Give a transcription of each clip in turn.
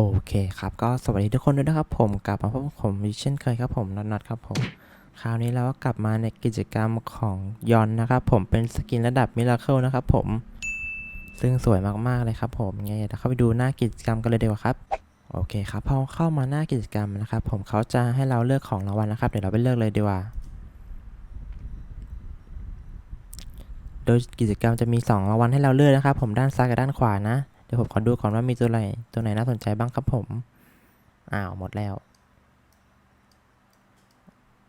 โอเคครับ ก็สวัสดีทุกคนด้วยนะครับผมกลับมาพบกับผมอีกเช่นเคยครับผมน็อตครับผมคราวนี้เราก็กลับมาในกิจกรรมของยอนนะครับผมเป็นสกินระดับมิราเคิลนะครับผม ซึ่งสวยมากๆเลยครับผมไงเดี๋ยวเข้าไปดูหน้ากิจกรรมกันเลยดีกว่าครับโอเคครับพอเข้ามาหน้ากิจกรรมนะครับผมเขาจะให้เราเลือกของรางวัลนะครับเดี๋ยวเราไปเลือกเลยดีกว่าโดยกิจกรรมจะมี 2 รางวัลให้เราเลือกนะครับผมด้านซ้ายกับด้านขวานะ เดี๋ยวผมขอดูก่อนว่ามีตัวอะไหนตัวไหนน่าสนใจบ้างครับผม อ้าวหมดแล้ว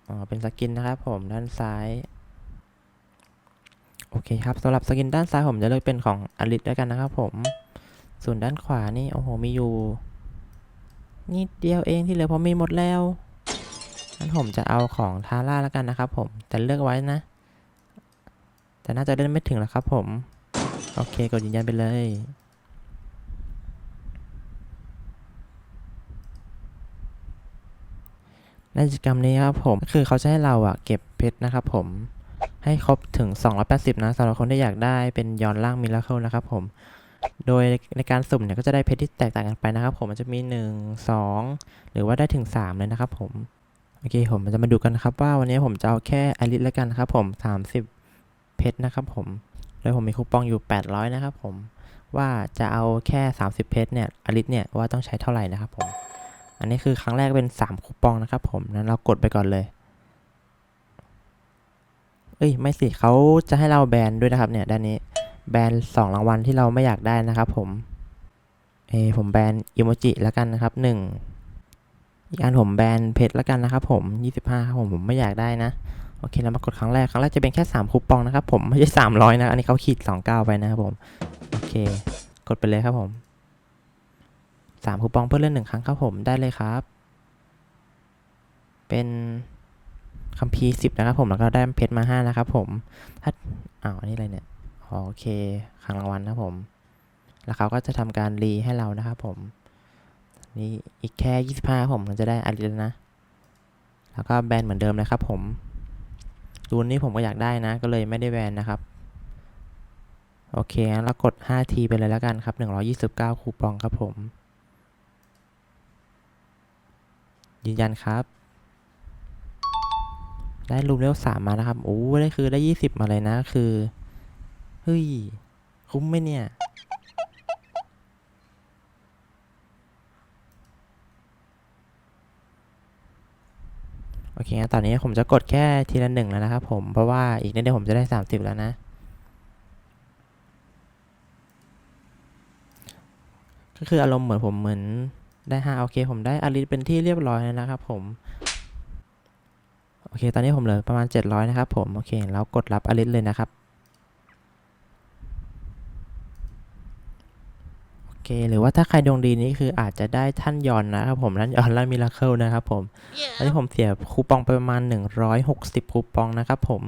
อ๋อเป็นสกินนะครับผมด้านซ้าย โอเคครับสำหรับสกินด้านซ้ายผมจะเลือกเป็นของอลิสแล้วกันนะครับผม ส่วนด้านขวานี่โอ้โหมีอยู่นิดเดียวเองที่เหลือผมมีหมดแล้วงั้นผมจะเอาของทาร่าแล้วกันนะครับผม แต่เลือกไว้นะ แต่น่าจะเล่นไม่ถึงแล้วครับผม โอเคกดยืนยันไปเลย ในกิจกรรมนี้ครับผมก็คือเขาจะให้เราอะเก็บเพชรนะครับผมให้ครบถึง 280 นะสำหรับคนที่อยากได้เป็นย้อนล่างมิราเคิลนะครับผม โดยในการสุ่มเนี่ยก็จะได้เพชรที่แตกต่างกันไปนะครับ ผมมันจะมี 1 2 หรือว่าได้ถึง 3 เลยนะครับผม โอเคผมจะมาดูกันนะครับ ว่าวันนี้ผมจะเอาแค่อริสแล้วกันนะครับผม 30 เพชรนะครับผม โดยผมมีคูปองอยู่ 800 นะครับผม ว่าจะเอาแค่ 30 เพชรเนี่ยอลิสเนี่ยว่าต้องใช้เท่าไหร่นะครับผม อันนี้คือครั้งแรกเป็น 3 คูปองนะครับผมนั้นเรากดไปก่อนเลย เอ้ยไม่สิเขาจะให้เราแบนด้วยนะครับเนี่ยด้านนี้แบน2รางวัลที่เราไม่อยากได้นะครับผมเอผมแบนอิโมจิแล้วกันนะครับ1อีกอันผมแบนเพชรแล้วกันนะครับผม 25ครับผมผมไม่อยากได้นะโอเคเรามากดครั้งแรกครั้งแรกจะเป็นแค่ 3 คูปองนะครับผมไม่ใช่ 300 นะ อันนี้เขาขีด 29 ไปนะครับผม โอเค กดไปเลยครับผม สามคูปองเพื่อเล่นหนึ่งครั้งครับผมได้เลยครับ เป็นคัมภีร์สิบนะครับผมแล้วก็ได้เพชรมาห้านะครับผม ถ้าอ้าวอันนี้อะไรเนี่ยโอเคครั้งรางวัลนะครับผม แล้วเขาก็จะทำการรีให้เรานะครับผม นี่อีกแค่ยี่สิบห้าผมมันจะได้อาริแล้วนะ แล้วก็แบนเหมือนเดิมเลยครับผมรูนนี้ผมก็อยากได้นะ ก็เลยไม่ได้แบนนะครับ โอเคงั้นเรากด5ทีไปเลยแล้วกันครับ 129 คูปองครับผม ยืนยันครับ ได้รูมเลเวลสามมานะครับ โอ้ได้คือได้ยี่สิบมาเลยนะ คือ เฮ้ย คุ้มไหมเนี่ย โอเคงั้นตอนนี้ผมจะกดแค่ทีละหนึ่งแล้วนะครับผม เพราะว่าอีกนิดเดียวผมจะได้สามสิบแล้วนะก็คืออารมณ์เหมือนผมเหมือน ได้ห้าโอเค ผมได้อาริสเป็นที่เรียบร้อยแล้วนะครับผม โอเค ตอนนี้ผมเหลือประมาณ 700 นะครับผม โอเค แล้วกดรับอลิสเลยนะครับโอเคหรือว่าถ้าใครดวงดีนี่คืออาจจะได้ท่านยอนนะครับผมท่านยอนและมิราเคิลนะครับผมตอนนี้ผมเสียคูปองไปประมาณ 160 คูปองนะครับผม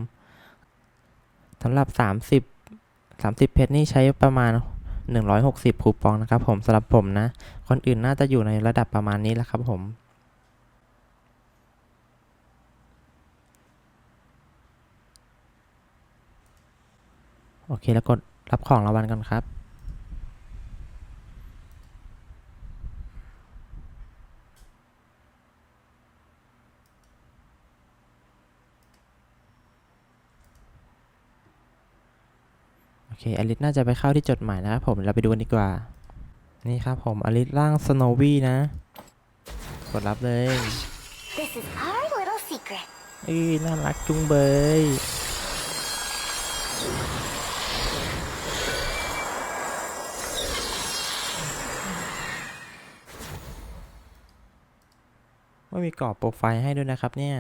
สำหรับ 30 30 เพชรนี่ใช้ประมาณ 160 คูปองนะครับผมสำหรับผมนะ คนอื่นน่าจะอยู่ในระดับประมาณนี้แหละครับผมโอเคแล้วกดรับของรางวัลกันครับ เคอลิสน่าจะไปเข้าที่จดหมายนะครับผมเราไปดูกันดีกว่า นี่ครับผมอลิสร่างสโนวี่นะ กดรับเลย This is our little secret. เอ้ยน่ารักจุงเบยไม่มีกรอบโปรไฟล์ให้ด้วยนะครับเนี่ย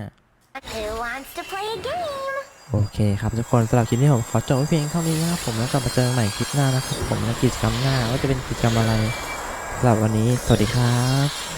Who wants to play a game? โอเคครับทุกคนสำหรับคลิปนี้ผมขอจบไว้เพียงเท่านี้นะครับผมแล้วกลับมาเจอกันใหม่คลิปหน้านะครับผมในกิจกรรมหน้าว่าจะเป็นกิจกรรมอะไรสำหรับวันนี้ สวัสดีครับ